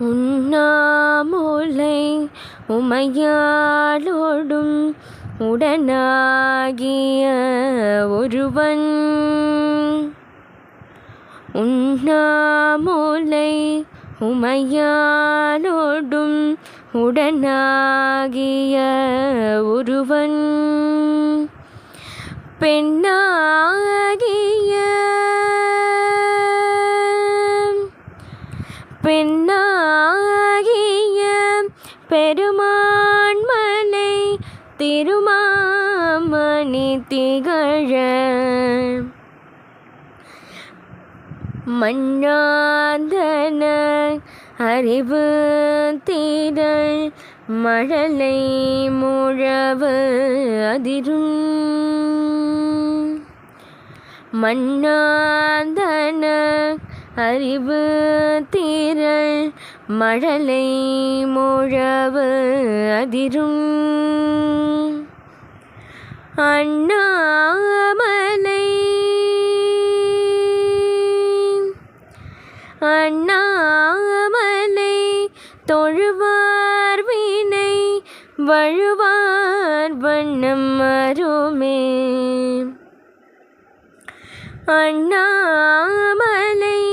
உண்ணாமுலை உமையாளோடும் உடனாகிய ஒருவன். உண்ணாமுலை உமையாளோடும் உடனாகிய ஒருவன். பெண்ணாகிய பெண் பெருமான்மலை திருமாமணி திகழ. மன்னாதன அறிவு தீரல் மழலை முழவு அதிரும். மன்னாதன அறிவு தீரல் மழலை முழவு அதிரும். அண்ணாமலை அண்ணாமலை தொழுவார் வினை வழுவார் வண்ணம் அருமே. அண்ணாமலை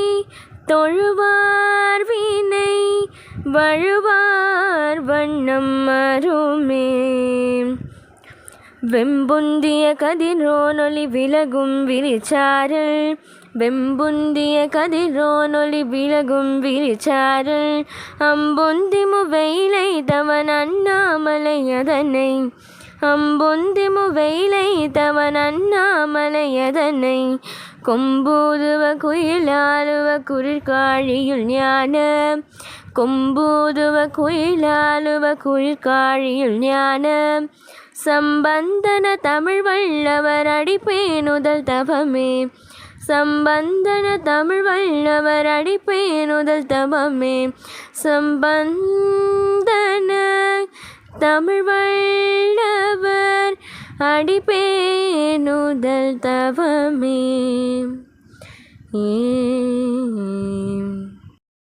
தொழுவார் வீணை வழுவார் வண்ணம் அருமே. வெம்புந்திய கதிரோனொலி விலகும் விரிச்சாரல் வெம்புந்திய கதிரோனொலி விலகும் விரிச்சாரல். அம்புந்தி முவைலை தவன் அண்ணாமலை அதனை அம்புந்தி முவைலை தவன் அண்ணாமலை அதனை கொம்பூதுவ குயிலாலுவ குளிர்காழியுள் ஞான. கொம்பூதுவ குயிலாலுவ குளிர்காழியுள் ஞான. சம்பந்தன தமிழ் வல்லவர் அடிப்பேனுதல் தவமே. சம்பந்தன தமிழ் வல்லவர் அடிப்பேனுதல் தவமே. சம்பந்தன தமிழ் வல்லவர் அடிப்பே ஏனுதல் தவமே. ஏ